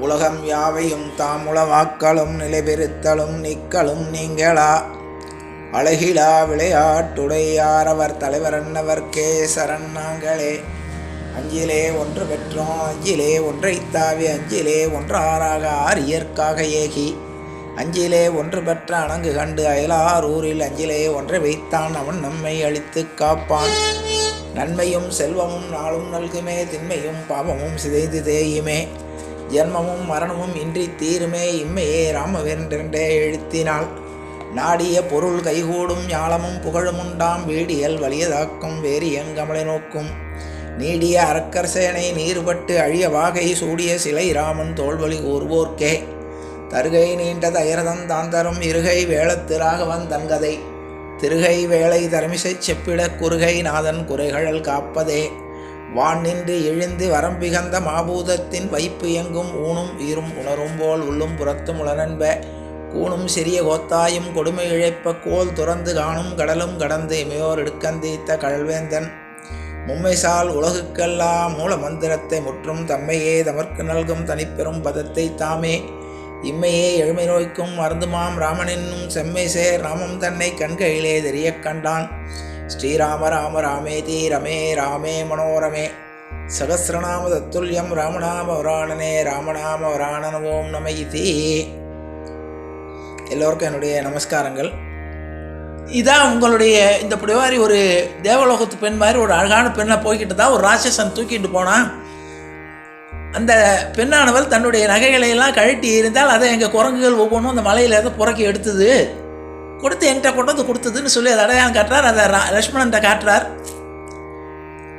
உலகம் யாவையும் தாம் உளவாக்களும் நிலைபெறுத்தலும் நிக்கலும் நீங்களா? அழகிலா விளையாட்டுடையாரவர் அவர் தலைவர் அன்னவர்க்கே சரண் நாங்களே. அஞ்சிலே ஒன்று பெற்றோம் அஞ்சிலே ஒன்றை தாவி அஞ்சிலே ஒன்றாராக ஆரியற்காக ஏகி. அஞ்சிலே ஒன்று பெற்ற அணங்கு கண்டு அயலார் ஊரில் அஞ்சிலே ஒன்றை வைத்தான் அவன் நம்மை அழித்து காப்பான். நன்மையும் செல்வமும் நாளும் நல்குமே திண்மையும் பாவமும் சிதைந்து தேயுமே. ஜென்மமும் மரணமும் இன்றி தீருமே இம்மையே ராமவென்றென்றே எழுத்தினாள். நாடிய பொருள் கைகூடும் ஞாலமும் புகழும் உண்டாம் வீடியல் வலியதாக்கும் வேறு எங்கமலை நோக்கும். நீடிய அரக்கர் சேனை நீர்பட்டு அழிய வாகை சூடிய சிலை ராமன் தோல்வழி கூறுவோர்க்கே தருகை நீண்ட தயரதம் தாந்தரும் இருகை வேளத்து ராகவன் தன்கதை. திருகை வேலை தரமிசை செப்பிட குறுகை நாதன் குறைகழல் காப்பதே. வான் நின்று எழுந்து வரம்பிகந்த மாபூதத்தின் வைப்பு எங்கும் ஊனும் ஈரும் உணரும் போல் உள்ளும் புறத்தும் உளரன்ப கூணும் சிறிய கோத்தாயும் கொடுமை இழைப்ப கோல் துறந்து காணும் கடலும் கடந்து இமையோர் எடுக்கந்தீத்த கழல்வேந்தன். மும்மைசால் உலகுக்கெல்லாம் மூல மந்திரத்தை முற்றும் தம்மையே தமர்க்கு நல்கும் தனிப்பெரும் பதத்தை தாமே. இம்மையே எழுமை நோய்க்கும் மருந்துமாம் ராமனென்னும் செம்மை சேர் ராமம் தன்னை கண்கையிலே தெரியக் கண்டான். ஸ்ரீராம ராம ராமேதி ரமே ராமே மனோரமே. சகசிரநாம தத்துல்யம் ராமநாம வராணனே ராமநாம வராணன ஓம் நம இதி. எல்லோருக்கும் என்னுடைய நமஸ்காரங்கள். இதான் உங்களுடைய இந்த புடிவாரி ஒரு தேவலோகத்து பெண் மாதிரி ஒரு அழகான பெண்ணை போய்கிட்டு தான் ஒரு ராட்சசன் தூக்கிட்டு போனான் அந்த பெண்ணானவள் தன்னுடைய நகைகளை எல்லாம் கழட்டி இருந்தால் அதை எங்கள் குரங்குகள் ஒவ்வொன்றும் அந்த மலையில் இருந்து புறக்கி எடுத்தது. கொடுத்து என்கிட்ட கொண்டு வந்து கொடுத்ததுன்னு சொல்லி அதை அடையாளம் காட்டுறார். அதை ரா- காட்டுறார்.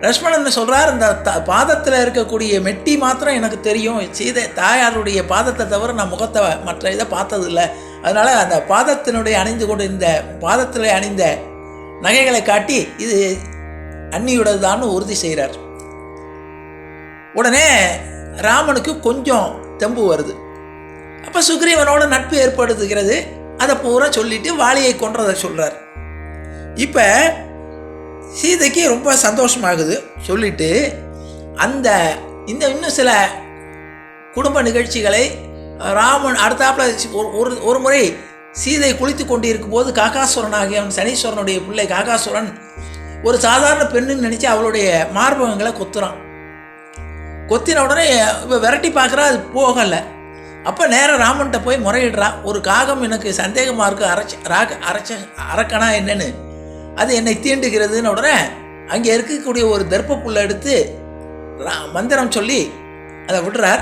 லக்ஷ்மணன் சொல்கிறார் இந்த த பாதத்தில் இருக்கக்கூடிய மெட்டி மாத்திரம் எனக்கு தெரியும். சீதை தாயாருடைய பாதத்தை தவிர நான் முகத்தை மற்ற இதை பார்த்ததில்ல. அதனால் அந்த பாதத்தினுடைய அணிந்து கொண்டு இந்த பாதத்தில் அணிந்த நகைகளை காட்டி இது அன்னியுடையதான்னு உறுதி செய்கிறார். உடனே ராமனுக்கு கொஞ்சம் தெம்பு வருது. அப்போ சுக்ரீவனோட நட்பு ஏற்படுத்துகிறது. அதை பூரா சொல்லிட்டு வாலியை கொன்றதை சொல்கிறார் இப்போ சீதைக்கு ரொம்ப சந்தோஷமாகுது. சொல்லிட்டு அந்த இந்த இன்னும் சில குடும்ப நிகழ்ச்சிகளை ராமன் அடுத்தாப்புல ஒரு ஒரு ஒரு முறை சீதை குளித்து கொண்டிருக்கும் போது காகாசுரன் ஆகியவன் சனீஸ்வரனுடைய பிள்ளை காகாசுரன் ஒரு சாதாரண பெண்ணுன்னு நினச்சி அவளுடைய மார்பகங்களை கொத்துறான். கொத்தின உடனே இப்போ விரட்டி பார்க்குறா அது போகலை. அப்போ நேராக ராமன்கிட்ட போய் முறையிடுறா. ஒரு காகம் எனக்கு சந்தேகமாக இருக்கு. அரைச்ச ராக அரைச்ச அரக்கனா என்னன்னு. அது என்னை தீண்டுகிறதுன்னு உடனே அங்கே இருக்கக்கூடிய ஒரு தர்ப்ப எடுத்து ரா- மந்திரம் சொல்லி அதை விடுறார்.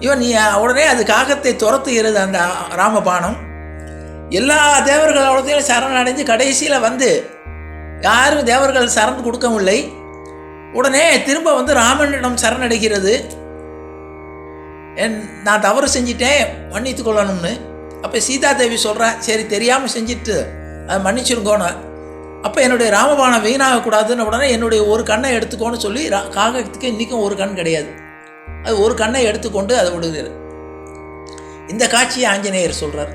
இவன் நீ உடனே அது காகத்தை துரத்துகிறது அந்த ராமபானம். எல்லா தேவர்களோடையும் சரணடைஞ்சு கடைசியில் வந்து யாரும் தேவர்கள் சரண் கொடுக்கவில்லை. உடனே திரும்ப வந்து ராமனிடம் சரணடைகிறது. நான் தவறு செஞ்சிட்டேன் மன்னித்து கொள்ளணும்னு. அப்போ சீதா தேவி சொல்கிறேன் சரி தெரியாமல் செஞ்சுட்டு அதை மன்னிச்சிருங்கோன்னு. அப்போ என்னுடைய ராமபானம் வீணாகக்கூடாதுன்னு உடனே என்னுடைய ஒரு கண்ணை எடுத்துக்கோன்னு சொல்லி ரா காகத்துக்கு இன்றைக்கும் ஒரு கண் கிடையாது. அது ஒரு கண்ணை எடுத்துக்கொண்டு அதை விடுகிறார் இந்த காட்சியை ஆஞ்சநேயர் சொல்கிறார்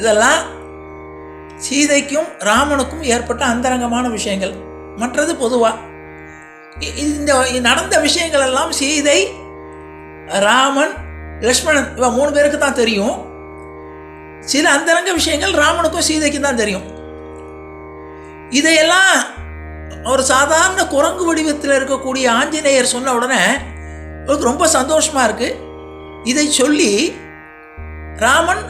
இதெல்லாம் சீதைக்கும் ராமனுக்கும் ஏற்பட்ட அந்தரங்கமான விஷயங்கள். மற்றது பொதுவாக இந்த நடந்த விஷயங்கள் எல்லாம் சீதை ராமன் லக்ஷ்மணன் இவன் மூணு பேருக்கு தான் தெரியும். சில அந்தரங்க விஷயங்கள் ராமனுக்கும் சீதைக்கும் தான் தெரியும். இதையெல்லாம் ஒரு சாதாரண குரங்கு வடிவத்தில் இருக்கக்கூடிய ஆஞ்சநேயர் சொன்ன உடனே அவருக்கு ரொம்ப சந்தோஷமாக இருக்குது இதை சொல்லி ராமன்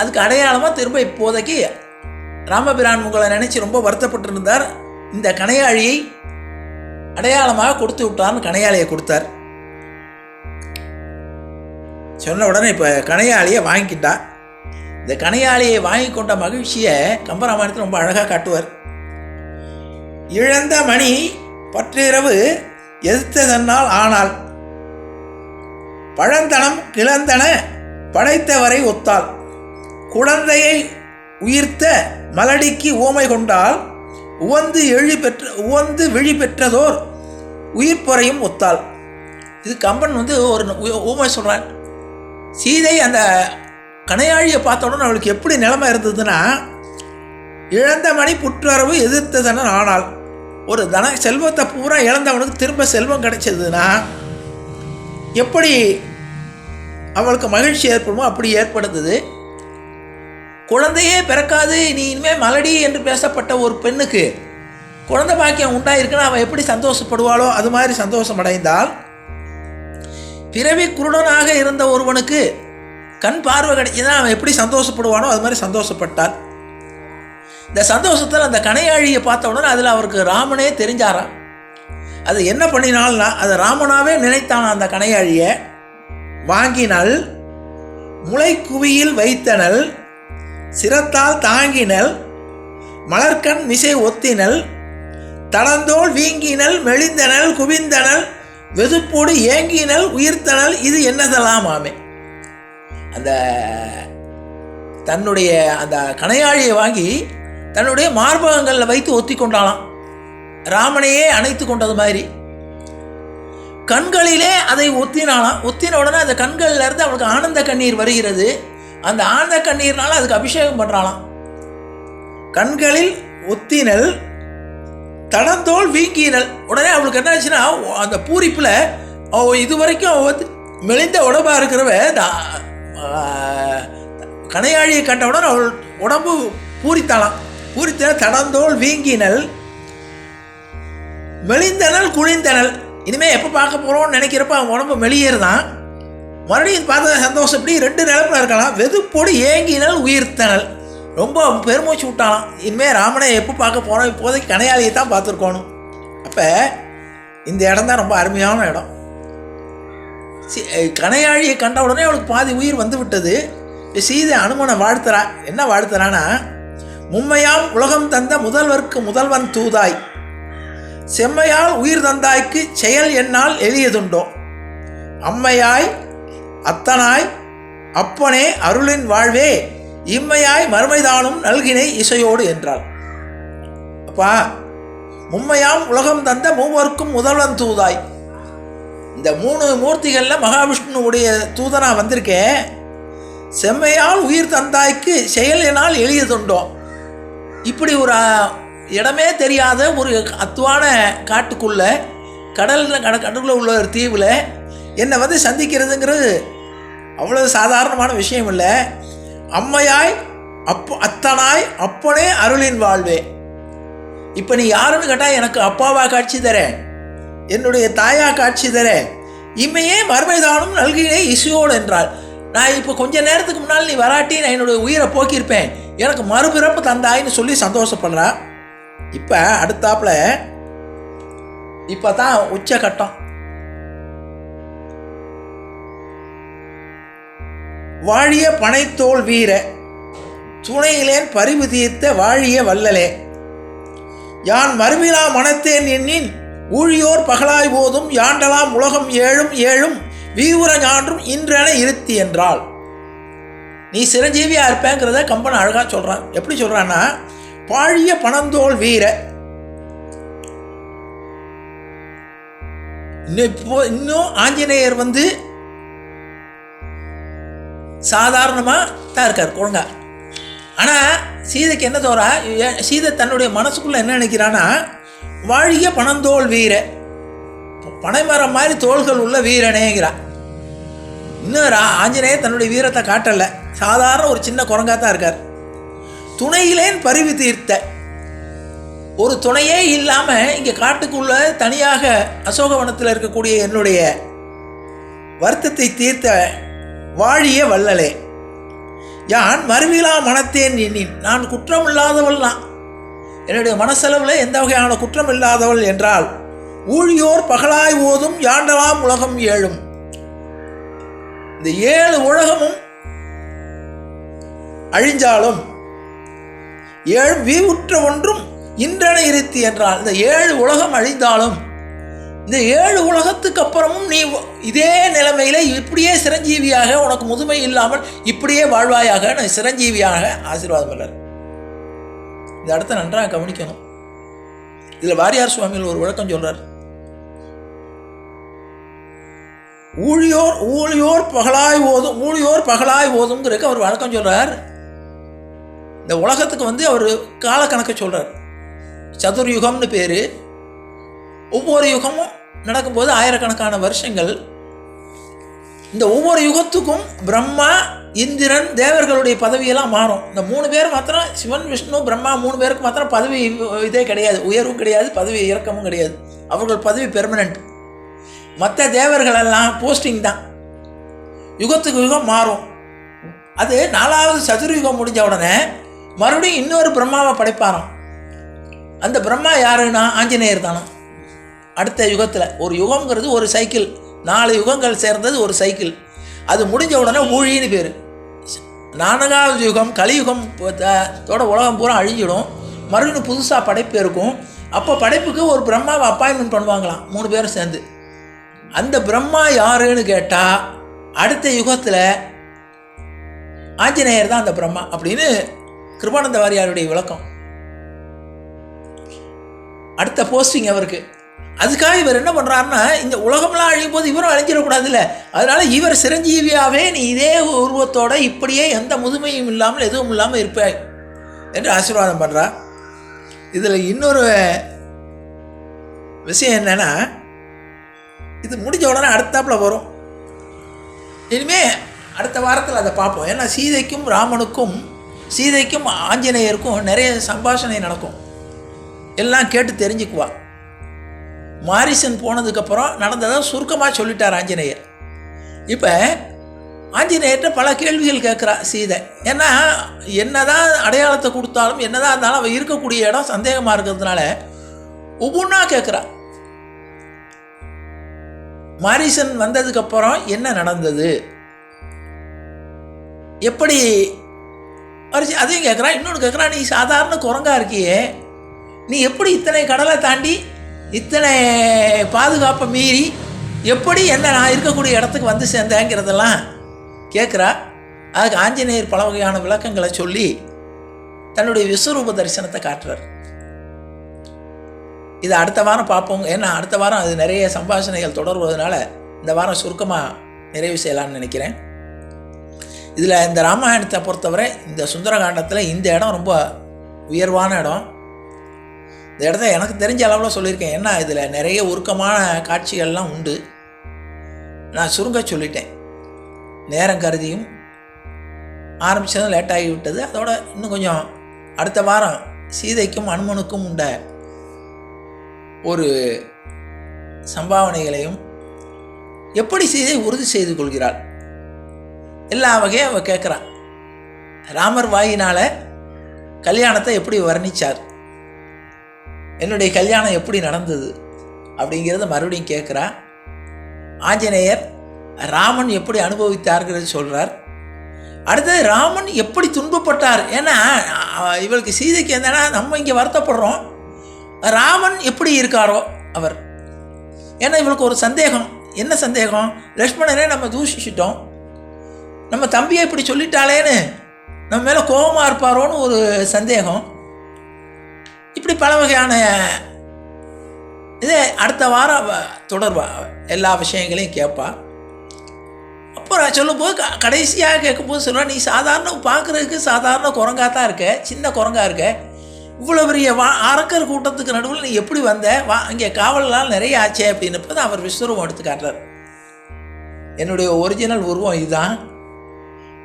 அதுக்கு அடையாளமாக திரும்ப இப்போதைக்கு ராமபிரான் உங்களை நினச்சி ரொம்ப வருத்தப்பட்டிருந்தார். இந்த கணையாழியை அடையாளமாக கொடுத்து விட்டார்னு கணையாளியை கொடுத்தார். சொன்ன உடனே இப்போ கணையாளியை வாங்கிக்கிட்டா. இந்த கணையாளியை வாங்கி கொண்ட மகிழ்ச்சியை கம்பராமாயணத்தில் ரொம்ப அழகாக காட்டுவார். இழந்த மணி பற்றிரவு எதிர்த்ததனால் ஆனால் பழந்தனம் கிளந்தன படைத்தவரை ஒத்தாள். குழந்தையை உயிர்த்த மலடிக்கு ஓமை கொண்டால் உவந்து எழு பெற்ற உவந்து விழி பெற்றதோர் உயிர்ப்பொறையும் ஒத்தாள். இது கம்பன் வந்து ஒரு ஊமை சொல்கிறான் சீதை அந்த கணையாழியை பார்த்த அவளுக்கு எப்படி நிலைமை இருந்ததுன்னா இழந்த மணி புற்றுறவு எதிர்த்ததன ஆனால் ஒரு தன செல்வத்தை பூரா இழந்தவனுக்கு திரும்ப செல்வம் கிடைச்சதுன்னா எப்படி அவளுக்கு மகிழ்ச்சி ஏற்படுமோ அப்படி ஏற்படுத்துது. குழந்தையே பிறக்காது நீ இனிமேல் மலடி என்று பேசப்பட்ட ஒரு பெண்ணுக்கு குழந்தை பாக்கியம் உண்டாயிருக்குன்னு அவன் எப்படி சந்தோஷப்படுவாளோ அது மாதிரி சந்தோஷம் அடைந்தால் பிறவி குருடனாக இருந்த ஒருவனுக்கு கண் பார்வை கிடைச்சதுன்னா அவன் எப்படி சந்தோஷப்படுவானோ அது மாதிரி சந்தோஷப்பட்டார் இந்த சந்தோஷத்தில் அந்த கனையாழியை பார்த்த உடனே அதில் அவருக்கு ராமனே தெரிஞ்சாராம். அது என்ன பண்ணினால்னா அது ராமனாவே நினைத்தான அந்த கனையாழியை வாங்கினல் முளைக்குவியில் வைத்தனல் சிரத்தால் தாங்கினல் மலர்கண் மிசை ஒத்தினல் தளந்தோல் வீங்கினல் மெலிந்தனல் குவிந்தனல் வெதுப்போடு ஏங்கினல் உயிர்த்தனல் இது என்னதெல்லாம் ஆமே. அந்த தன்னுடைய அந்த கணையாழியை வாங்கி தன்னுடைய மார்பகங்களில் வைத்து ஒத்தி கொண்டாளாம். ராமனையே அணைத்து கொண்டது மாதிரி. கண்களிலே அதை ஒத்தினாலாம் ஒத்தின உடனே அந்த கண்கள்ல இருந்து அவளுக்கு ஆனந்த கண்ணீர் வருகிறது. அந்த ஆனந்த கண்ணீர்னால அதுக்கு அபிஷேகம் பண்ணுறாளாம் கண்களில் ஒத்தினல் தடந்தோல் வீங்கினல் உடனே அவளுக்கு என்ன ஆச்சுன்னா அந்த பூரிப்பில் அவ இது வரைக்கும் வந்து மெலிந்த உடம்பாக இருக்கிறவ இந்த, கண்டவுடன் கணையாழியை கண்ட உடனே அவள் உடம்பு பூரித்தாளாம். பூரித்தன தடந்தோல் வீங்கினல் மெலிந்தனல் குளிந்தனல் இனிமேல் எப்போ பார்க்க போகிறோம்னு நினைக்கிறப்ப அவன் உடம்பு மெளியேறுதான் மறுபடியும் பார்த்த சந்தோஷம் இப்படி ரெண்டு நிலப்பில் இருக்கலாம். வெதுப்போடு ஏங்கினல் உயிர்த்தனல் ரொம்ப பெருமூச்சு விட்டாலாம். இனிமேல் ராமனை எப்போ பார்க்க போகிறோம் இப்போதைக்கு கனையாளியை தான் பார்த்துருக்கோணும். அப்போ இந்த இடம் தான் ரொம்ப அருமையான இடம். சி- கனையாழியை கண்ட உடனே அவளுக்கு பாதி உயிர் வந்து விட்டது. சீதை அனுமனை வாழ்த்துறா. என்ன வாழ்த்துறான்னா மும்மையாம் உலகம் தந்த முதல்வர்க்கு முதல்வன் தூதாய். செம்மையால் உயிர் தந்தாய்க்கு செயல் என்னால் எளியதுண்டோ. அம்மையாய் அத்தனாய் அப்பனே அருளின் வாழ்வே. இம்மையாய் மறுமைதானும் நல்கினை இசையோடு என்றாள். அப்பா மும்மையாம் உலகம் தந்த மூவருக்கும் முதல்வன் தூதாய். இந்த மூணு மூர்த்திகளில் மகாவிஷ்ணுவுடைய தூதனா வந்திருக்கேன் செம்மையால் உயிர் தந்தாய்க்கு செயல் என்னால் தொண்டோம் இப்படி ஒரு இடமே தெரியாத ஒரு அத்துவான காட்டுக்குள்ள கடலில் கட கடலுக்குள்ள உள்ள ஒரு தீவில் என்னை வந்து சந்திக்கிறதுங்கிறது அவ்வளோ சாதாரணமான விஷயம் இல்லை அம்மையாய் அப்போ அத்தனாய் அப்பனே அருளின் வாழ்வே. இப்போ நீ யாருன்னு கேட்டால் எனக்கு அப்பாவா காட்சி தர என்னுடைய தாயா காட்சி தர. இம்மையே மறுமைதானும் நல்கினே இசையோடு என்றாள். நான் இப்போ கொஞ்ச நேரத்துக்கு முன்னால் நீ வராட்டி நான் என்னுடைய உயிரை போக்கியிருப்பேன். எனக்கு மறுபிறப்பு தந்தாயின்னு சொல்லி சந்தோஷப்படுறா. இப்போ அடுத்தாப்புல இப்போ தான் உச்சகட்டம். வாழிய பனைத்தோல் வீர துணையிலேன் பரிவு தீர்த்த வாழிய வல்லலே யான் மறுவிழா மனத்தேன் எண்ணின் ஊழியோர் பகலாய் போதும் யாண்டலாம் உலகம் ஏழும் ஏழும் வீவுர ஞான்றும் இன்றென இருத்தி என்றாள். நீ சிரஞ்சீவியாக இருப்பேங்கிறத கம்பன் அழகாக சொல்கிறான் எப்படி சொல்கிறான்னா பாழிய பணந்தோல் வீர இன்னும் இப்போ இன்னும் ஆஞ்சநேயர் வந்து சாதாரணமாக தான் இருக்கார் ஒழுங்கா ஆனால் சீதைக்கு என்ன தோறா? சீதை தன்னுடைய மனசுக்குள்ளே என்ன நினைக்கிறான்னா வாழிய பணந்தோல் வீர பனைமரம் மாதிரி தோள்கள் உள்ள வீரனேங்கிறா. இன்னும் ஆஞ்சநேயர் தன்னுடைய வீரத்தை காட்டலை. சாதாரண ஒரு சின்ன குரங்கா தான் இருக்கார். துணையிலேன் பருவி தீர்த்த. ஒரு துணையே இல்லாமல் இங்கே காட்டுக்குள்ள தனியாக அசோகவனத்தில் இருக்கக்கூடிய என்னுடைய வருத்தத்தை தீர்த்த வாழிய வள்ளலே யான் மறுவிழா மனத்தேன் எண்ணின் நான் குற்றம் இல்லாதவள் தான் என்னுடைய மனசளவில் எந்த வகையான குற்றம் இல்லாதவள் என்றால் ஊழியோர் பகலாய் ஓதும் யாண்டலாம் உலகம் ஏழும். இந்த ஏழு உலகமும் அழிஞ்சாலும் ஏழு வீவுற்ற ஒன்றும் இன்றென இருத்தி என்றால் இந்த ஏழு உலகம் அழிந்தாலும் இந்த ஏழு உலகத்துக்கு அப்புறமும் நீ இதே நிலைமையில் இப்படியே சிரஞ்சீவியாக உனக்கு முதுமை இல்லாமல் இப்படியே வாழ்வாயாக நான் சிரஞ்சீவியாக ஆசீர்வாதம் பண்ணார் இந்த இடத்த நன்றாக கவனிக்கணும். இதில் வாரியார் சுவாமிகள் ஒரு விளக்கம் சொல்கிறார் ஊழியோர் ஊழியோர் பகலாய் ஓதும் ஊழியோர் பகலாய் ஓதுங்கிறதுக்கு அவர் வழக்கம் சொல்கிறார் இந்த உலகத்துக்கு வந்து அவர் காலக்கணக்கை சொல்கிறார் சதுர்யுகம்னு பேர். ஒவ்வொரு யுகமும் நடக்கும்போது ஆயிரக்கணக்கான வருஷங்கள். இந்த ஒவ்வொரு யுகத்துக்கும் பிரம்மா இந்திரன் தேவர்களுடைய பதவியெல்லாம் மாறும். இந்த மூணு பேர் மாத்திரம் சிவன் விஷ்ணு பிரம்மா மூணு பேருக்கு மாத்திரம் பதவி இதே கிடையாது. உயர்வும் கிடையாது பதவி இறக்கமும் கிடையாது. அவர்கள் பதவி பெர்மனண்ட் மற்ற தேவர்களெல்லாம் போஸ்டிங் தான். யுகத்துக்கு யுகம் மாறும். அது நாலாவது சதுர்யுகம் முடிஞ்ச உடனே மறுபடியும் இன்னொரு பிரம்மாவை படைப்பாராம். அந்த பிரம்மா யாருன்னா ஆஞ்சநேயர் தானா? அடுத்த யுகத்தில் ஒரு யுகம்ங்கிறது ஒரு சைக்கிள் நாலு யுகங்கள் சேர்ந்தது ஒரு சைக்கிள் அது முடிஞ்ச உடனே ஊழின்னு பேர். நான்காவது யுகம் கலியுகம் தோட உலகம் பூரா அழிஞ்சிடும். மறுபடியும் புதுசாக படைப்பு இருக்கும். அப்போ படைப்புக்கு ஒரு பிரம்மாவை அப்பாயின்மெண்ட் பண்ணுவாங்களாம் மூணு பேரும் சேர்ந்து. அந்த பிரம்மா யாருன்னு கேட்டால் அடுத்த யுகத்தில் ஆஞ்சநேயர் தான் அந்த பிரம்மா அப்படின்னு கிருபானந்த வாரியாருடைய விளக்கம். அடுத்த போஸ்டிங் அவருக்கு அதுக்காக இவர் என்ன பண்ணுறாருன்னா இந்த உலகம்லாம் அழியும் போது இவரும் அழிஞ்சிடக்கூடாதுல்ல. அதனால் இவர் சிரஞ்சீவியாகவே நீ இதே உருவத்தோட இப்படியே எந்த முதுமையும் இல்லாமல் எதுவும் இல்லாமல் இருப்பாய் என்று ஆசீர்வாதம் பண்ணுறா இதில் இன்னொரு விஷயம் என்னென்னா இது முடிஞ்ச உடனே அடுத்தாப்பில் வரும். இனிமே அடுத்த வாரத்தில் அதை பார்ப்போம். ஏன்னா சீதைக்கும் ராமனுக்கும் சீதைக்கும் ஆஞ்சநேயருக்கும் நிறைய சம்பாஷணை நடக்கும். எல்லாம் கேட்டு தெரிஞ்சுக்குவா. மாரிசன் போனதுக்கப்புறம் நடந்ததை சுருக்கமாக சொல்லிட்டார் ஆஞ்சநேயர். இப்போ ஆஞ்சநேயர்கிட்ட பல கேள்விகள் கேட்குறா சீதை. ஏன்னா என்னதான் அடையாளத்தை கொடுத்தாலும் என்னதான் இருந்தாலும் அவள் இருக்கக்கூடிய இடம் சந்தேகமாக இருக்கிறதுனால ஒவ்வொன்றா கேட்குறா. மாரிசன் வந்ததுக்கப்புறம் என்ன நடந்தது? எப்படி? அரிசி அதையும் கேட்குறான் இன்னொன்று கேட்குறான் நீ சாதாரண குரங்கா இருக்கியே. நீ எப்படி இத்தனை கடலை தாண்டி இத்தனை பாதுகாப்பை மீறி எப்படி என்ன நான் இருக்கக்கூடிய இடத்துக்கு வந்து சேர்ந்தேங்கிறதெல்லாம் கேட்குறா. அதுக்கு ஆஞ்சநேயர் பல வகையான விளக்கங்களை சொல்லி தன்னுடைய விஸ்வரூப தரிசனத்தை காட்டுறார். இதை அடுத்த வாரம் பார்ப்போங்க ஏன்னா அடுத்த வாரம் அது நிறைய சம்பாஷணைகள் தொடர்வதனால இந்த வாரம் சுருக்கமாக நிறைவு செய்யலாம்னு நினைக்கிறேன். இதில் இந்த ராமாயணத்தை பொறுத்தவரை இந்த சுந்தரகாண்டத்தில் இந்த இடம் ரொம்ப உயர்வான இடம். இந்த இடத்த எனக்கு தெரிஞ்ச அளவில் சொல்லியிருக்கேன். ஏன்னா இதில் நிறைய உருக்கமான காட்சிகள்லாம் உண்டு. நான் சுருங்க சொல்லிட்டேன். நேரம் கருதியும் ஆரம்பித்ததும் லேட்டாகி விட்டது. அதோட இன்னும் கொஞ்சம் அடுத்த வாரம் சீதைக்கும் அனுமனுக்கும் உண்ட ஒரு சம்பாவனைகளையும் எப்படி சீதை உறுதி செய்து கொள்கிறாள்? எல்லா வகையும் அவள் கேட்குறான். ராமர் வாயினால் கல்யாணத்தை எப்படி வர்ணிச்சார்? என்னுடைய கல்யாணம் எப்படி நடந்தது அப்படிங்கிறத மறுபடியும் கேட்குறா. ஆஞ்சநேயர் ராமன் எப்படி அனுபவித்தார்கிறது சொல்கிறார் அடுத்தது ராமன் எப்படி துன்பப்பட்டார்? ஏன்னா இவளுக்கு சீதைக்கு என்னன்னா நம்ம இங்கே வருத்தப்படுறோம். ராமன் எப்படி இருக்காரோ அவர். ஏன்னா இவளுக்கு ஒரு சந்தேகம். என்ன சந்தேகம்? லக்ஷ்மணனே நம்ம தூஷிச்சிட்டோம். நம்ம தம்பியை இப்படி சொல்லிட்டாளேன்னு நம்ம மேலே கோபமாக இருப்பாரோன்னு ஒரு சந்தேகம். இப்படி பல வகையான இது அடுத்த வாரம் தொடர்வா. எல்லா விஷயங்களையும் கேட்பா அப்புறம் சொல்லும்போது க கடைசியாக கேட்கும்போது சொல்லுவா நீ சாதாரண பார்க்குறதுக்கு சாதாரண குரங்கா தான் இருக்க சின்ன குரங்கா இருக்க. இவ்வளோ பெரிய வா அரக்கர் கூட்டத்துக்கு நடுவில் நீ எப்படி வந்த? வா இங்கே காவலெலாம் நிறைய ஆச்சே அப்படின்னப்ப தான் அவர் விஸ்வரூபம் எடுத்து காட்டுறார். என்னுடைய ஒரிஜினல் உருவம் இதுதான்.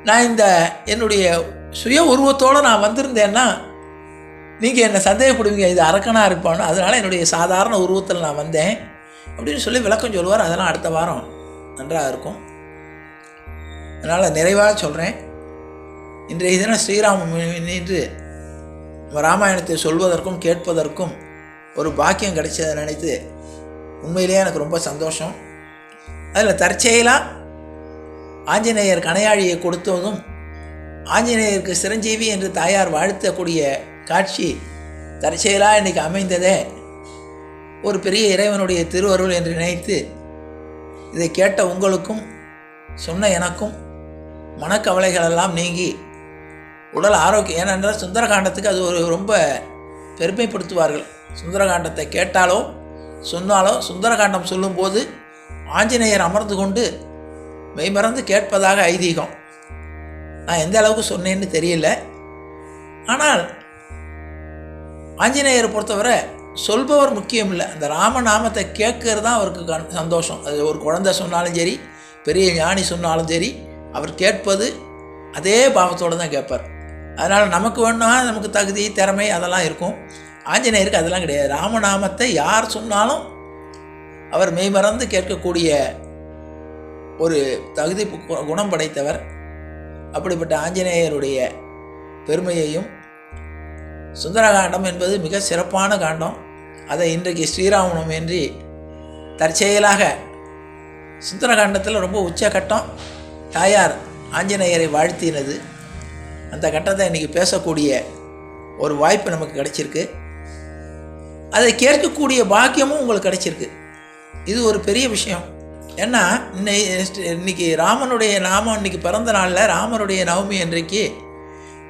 நான் இந்த என்னுடைய சுய உருவத்தோடு நான் வந்திருந்தேன்னா நீங்கள் என்னை சந்தேகப்படுவீங்க இது அரக்கனாக இருப்பானோ? அதனால் என்னுடைய சாதாரண உருவத்தில் நான் வந்தேன். அப்படின்னு சொல்லி விளக்கம் சொல்லுவார். அதெல்லாம் அடுத்த வாரம் நன்றாக இருக்கும். அதனால் நிறைவாக சொல்கிறேன் இன்றைய தினம் ஸ்ரீராமம் என்று ராமாயணத்தை சொல்வதற்கும் கேட்பதற்கும் ஒரு பாக்கியம் கிடைச்சதை நினைத்து உண்மையிலேயே எனக்கு ரொம்ப சந்தோஷம். அதில் தற்செயலாக ஆஞ்சநேயர் கணையாழியை கொடுத்ததும் ஆஞ்சநேயருக்கு சிரஞ்சீவி என்று தாயார் வாழ்த்தக்கூடிய காட்சி தற்செயலாக இன்னைக்கு அமைந்ததே. ஒரு பெரிய இறைவனுடைய திருவருள் என்று நினைத்து இதை கேட்ட உங்களுக்கும் சொன்ன எனக்கும் மனக்கவலைகளெல்லாம் நீங்கி உடல் ஆரோக்கியம் ஏனென்றால் சுந்தரகாண்டத்துக்கு அது ஒரு ரொம்ப பெருமைப்படுத்துவார்கள். சுந்தரகாண்டத்தை கேட்டாலோ சொன்னாலோ சுந்தரகாண்டம் சொல்லும்போது ஆஞ்சநேயர் அமர்ந்து கொண்டு மெய்மறந்து கேட்பதாக ஐதீகம். நான் எந்த அளவுக்கு சொன்னேன்னு தெரியல. ஆனால் ஆஞ்சநேயரை பொறுத்தவரை சொல்பவர் முக்கியம் இல்லை அந்த ராமநாமத்தை கேட்கறது தான் அவருக்கு சந்தோஷம். அது ஒரு குழந்தை சொன்னாலும் சரி பெரிய ஞானி சொன்னாலும் சரி அவர் கேட்பது அதே பாவத்தோடு தான் கேட்பார். அதனால் நமக்கு வேணும்னா நமக்கு தகுதி திறமை அதெல்லாம் இருக்கும். ஆஞ்சநேயருக்கு அதெல்லாம் கிடையாது. ராமநாமத்தை யார் சொன்னாலும் அவர் மெய்மறந்து கேட்கக்கூடிய ஒரு தகுதி கு- குணம் படைத்தவர். அப்படிப்பட்ட ஆஞ்சநேயருடைய பெருமையையும் சுந்தரகாண்டம் என்பது மிக சிறப்பான காண்டம். அதை இன்றைக்கு ஸ்ரீராமணம் என்று தற்செயலாக சுந்தரகாண்டத்தில் ரொம்ப உச்சகட்டம் தாயார் ஆஞ்சநேயரை வாழ்த்தினது. அந்த கட்டத்தை இன்றைக்கி பேசக்கூடிய ஒரு வாய்ப்பு நமக்கு கிடைச்சிருக்கு. அதை கேட்கக்கூடிய பாக்கியமும் உங்களுக்கு கிடைச்சிருக்கு. இது ஒரு பெரிய விஷயம். ஏன்னா இன்னை இன்னைக்கு ராமனுடைய நாமம் இன்னைக்கு பிறந்த நாளில் ராமனுடைய நவமி இன்றைக்கு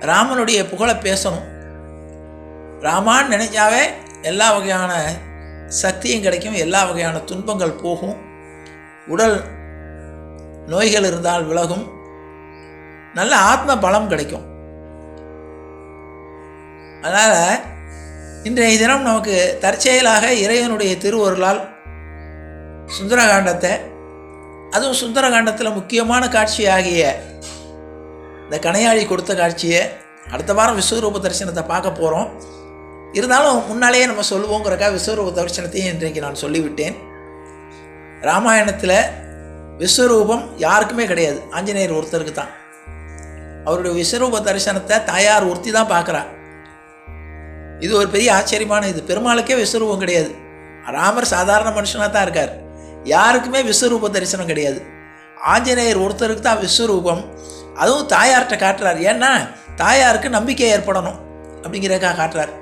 ராமனுடைய புகழை பேசணும். ராமான்னு நினைச்சாவே எல்லா வகையான சக்தியும் கிடைக்கும் எல்லா வகையான துன்பங்கள் போகும். உடல் நோய்கள் இருந்தால் விலகும். நல்ல ஆத்ம பலம் கிடைக்கும். அதனால் இன்றைய தினம் நமக்கு தற்செயலாக இறைவனுடைய திருவருளால் சுந்தரகாண்டத்தை அதுவும் சுந்தரகாண்டத்தில் முக்கியமான காட்சியாகிய இந்த கணையாழி கொடுத்த காட்சியை அடுத்த வாரம் விஸ்வரூப தரிசனத்தை பார்க்க போகிறோம் இருந்தாலும் முன்னாலேயே நம்ம சொல்லுவோங்கிறக்கா விஸ்வரூப தரிசனத்தையும் இன்றைக்கு நான் சொல்லிவிட்டேன். ராமாயணத்தில் விஸ்வரூபம் யாருக்குமே கிடையாது. ஆஞ்சநேயர் ஒருத்தருக்கு தான். அவருடைய விஸ்வரூப தரிசனத்தை தாயார் ஒருத்தி தான் பார்க்குறா. இது ஒரு பெரிய ஆச்சரியமான இது. பெருமாளுக்கே விஸ்வரூபம் கிடையாது. ராமர் சாதாரண மனுஷனாக தான் இருக்கார். யாருக்குமே விஸ்வரூப தரிசனம் கிடையாது. ஆஞ்சநேயர் ஒருத்தருக்கு தான் விஸ்வரூபம். அதுவும் தாயார்கிட்ட காட்டுறார். ஏன்னா தாயாருக்கு நம்பிக்கை ஏற்படணும் அப்படிங்கிறக்கா காட்டுறார்.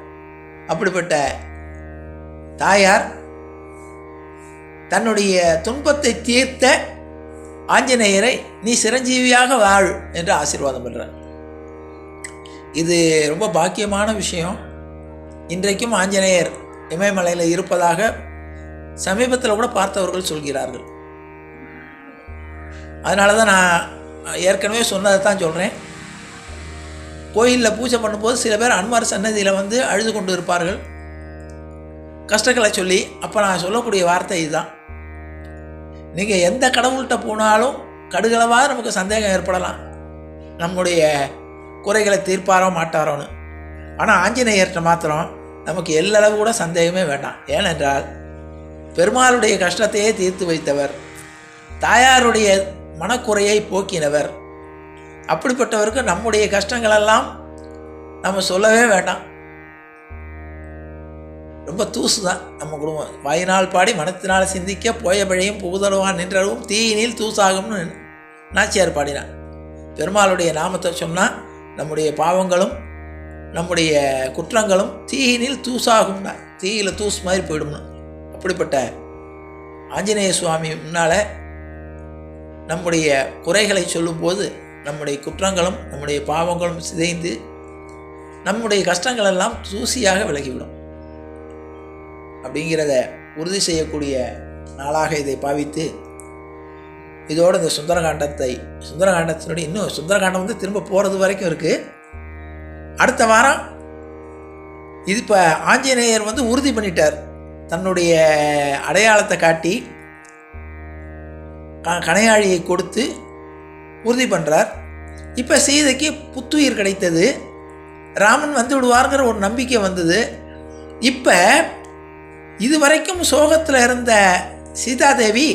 அப்படிப்பட்ட தாயார் தன்னுடைய துன்பத்தை தீர்த்த ஆஞ்சநேயரை நீ சிரஞ்சீவியாக வாழ் என்று ஆசீர்வாதம் பண்ணுறார் இது ரொம்ப பாக்கியமான விஷயம். இன்றைக்கும் ஆஞ்சநேயர் இமயமலையில் இருப்பதாக சமீபத்தில் கூட பார்த்தவர்கள் சொல்கிறார்கள். அதனால தான் நான் ஏற்கனவே சொன்னதை தான் சொல்கிறேன் கோயிலில் பூஜை பண்ணும்போது சில பேர் அன்மார் சன்னதியில் வந்து அழுது கொண்டு இருப்பார்கள். கஷ்டங்களை சொல்லி அப்போ நான் சொல்லக்கூடிய வார்த்தை இதுதான். நீங்கள் எந்த கடவுள்கிட்ட போனாலும் கடுகளவாக நமக்கு சந்தேகம் ஏற்படலாம். நம்முடைய குறைகளை தீர்ப்பாரோ மாட்டாரோன்னு. ஆனால் ஆஞ்சநேயர்கிட்ட மாத்திரம் நமக்கு எல்லளவு கூட சந்தேகமே வேண்டாம். ஏனென்றால் பெருமாளுடைய கஷ்டத்தையே தீர்த்து வைத்தவர் தாயாருடைய மனக்குறையை போக்கினவர் அப்படிப்பட்டவருக்கு நம்முடைய கஷ்டங்களெல்லாம் நம்ம சொல்லவே வேண்டாம். ரொம்ப தூசு தான் நம்ம குடும்பம். வாயினால் பாடி மனத்தினால் சிந்திக்க போய பழையும் புகுதலுவான் நின்றளவும் தீயினில் தூசாகும்னு நாச்சியார் பாடினான் பெருமாளுடைய நாமத்தை சொன்னால் நம்முடைய பாவங்களும் நம்முடைய குற்றங்களும் தீயினில் தூசாகும்னா தீயில் தூசு மாதிரி போயிடும்னு. அப்படிப்பட்ட ஆஞ்சநேய சுவாமி முன்னால் நம்முடைய குறைகளை சொல்லும்போது நம்முடைய குற்றங்களும் நம்முடைய பாவங்களும் சிதைந்து நம்முடைய கஷ்டங்கள் எல்லாம் தூசியாக விலகிவிடும். அப்படிங்கிறத உறுதி செய்யக்கூடிய நாளாக இதை பாவித்து இதோடு இந்த சுந்தரகாண்டத்தை சுந்தரகாண்டத்தினுடைய இன்னும் சுந்தரகாண்டம் வந்து திரும்ப போகிறது வரைக்கும் இருக்குது அடுத்த வாரம் இது இப்போ ஆஞ்சநேயர் வந்து உறுதி பண்ணிட்டார். தன்னுடைய அடையாளத்தை காட்டி க- கணையாழியை கொடுத்து உறுதி பண்ணுறார் இப்போ சீதைக்கு புத்துயிர் கிடைத்தது. ராமன் வந்து விடுவார்கிற ஒரு நம்பிக்கை வந்தது. இப்போ இதுவரைக்கும் சோகத்தில் இருந்த சீதாதேவி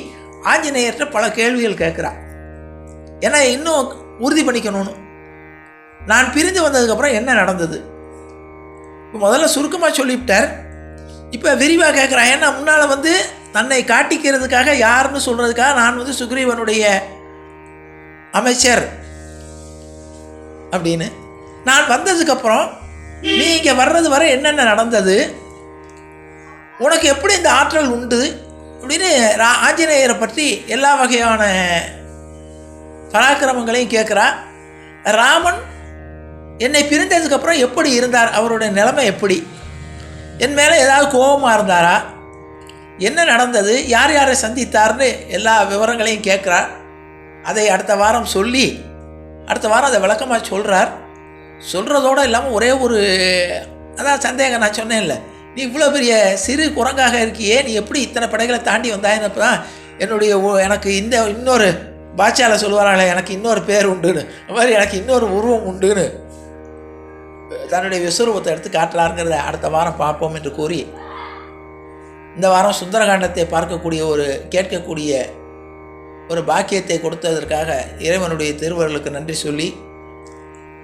ஆஞ்சநேயர்கிட்ட பல கேள்விகள் கேட்குறா. ஏன்னா இன்னும் உறுதி பண்ணிக்கணும்னு. நான் பிரிந்து வந்ததுக்கப்புறம் என்ன நடந்தது? இப்போ முதல்ல சுருக்கமாக சொல்லிவிட்டார். இப்போ விரிவாக கேட்குறான் ஏன்னா முன்னால் வந்து தன்னை காட்டிக்கிறதுக்காக யாருன்னு சொல்கிறதுக்காக நான் வந்து சுக்ரீவனுடைய அமைச்சர். அப்படின்னு. நான் வந்ததுக்கப்புறம் நீ இங்கே வர்றது வரை என்னென்ன நடந்தது? உனக்கு எப்படி இந்த ஆற்றல் உண்டு? அப்படின்னு ரா- ஆஞ்சநேயரை பற்றி எல்லா வகையான பராக்கிரமங்களையும் கேட்குறா. ராமன் என்னை பிரிந்ததுக்கப்புறம் எப்படி இருந்தார்? அவருடைய நிலைமை எப்படி? என் மேலே ஏதாவது கோபமாக இருந்தாரா? என்ன நடந்தது? யார் யாரை சந்தித்தார்னு எல்லா விவரங்களையும் கேட்குறார் அதை அடுத்த வாரம் சொல்லி அடுத்த வாரம் அதை விளக்கமாக சொல்கிறார் சொல்கிறதோடு இல்லாமல் ஒரே ஒரு அதான் சந்தேகம் நான் சொன்னேன்ல. நீ இவ்வளோ பெரிய சிறு குரங்காக இருக்கியே நீ எப்படி இத்தனை படைகளை தாண்டி வந்தாயினப்போ தான் என்னுடைய எனக்கு இந்த இன்னொரு பாட்சாவில் சொல்லுவாராங்களே எனக்கு இன்னொரு பேர் உண்டுன்னு. அது மாதிரி எனக்கு இன்னொரு உருவம் உண்டுன்னு. தன்னுடைய விஸ்வரூபத்தை எடுத்து காட்டலாருங்கிறத அடுத்த வாரம் பார்ப்போம் என்று கூறி இந்த வாரம் சுந்தரகாண்டத்தை பார்க்கக்கூடிய ஒரு கேட்கக்கூடிய ஒரு பாக்கியத்தை கொடுத்ததற்காக இறைவனுடைய திருவர்களுக்கு நன்றி சொல்லி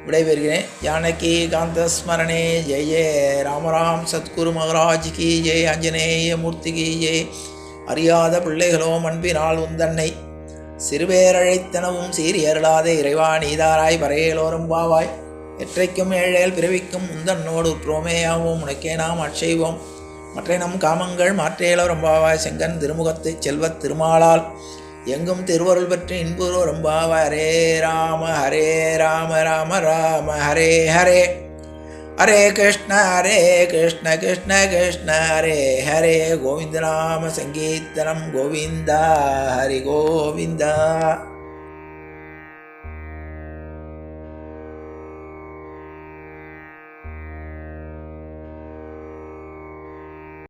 விடைபெறுகிறேன். ஜானகி காந்த ஸ்மரணே. ஜெய ஜெய. ராமராம் சத்குரு மகராஜ் கி ஜெய் ஆஞ்சநேய மூர்த்தி கி ஜெய் அறியாத பிள்ளைகளோ அன்பினால் உந்தன்னை சிறுபேரழைத்தனவும் சீரியருளாத இறைவா நீதாராய் பறையலோரும் பாவாய் எற்றைக்கும் ஏழையல் பிறவிக்கும் உந்தன்னோடு உற்றோமேயாவும் உனக்கே நாம் அட்செய்வோம் மற்ற நம் காமங்கள் மாற்றேலோரும் பாவாய் செங்கன் திருமுகத்து செல்வத் திருமாலால் எங்கும் திருவருள் பற்றி இன்புரோ ரொம்பாவ ஹரே ராம ஹரே ராம ராம ராம ஹரே ஹரே. ஹரே கிருஷ்ண ஹரே கிருஷ்ண கிருஷ்ண கிருஷ்ண ஹரே ஹரே. கோவிந்த நாம சங்கீர்த்தனம் கோவிந்தா ஹரி கோவிந்தா.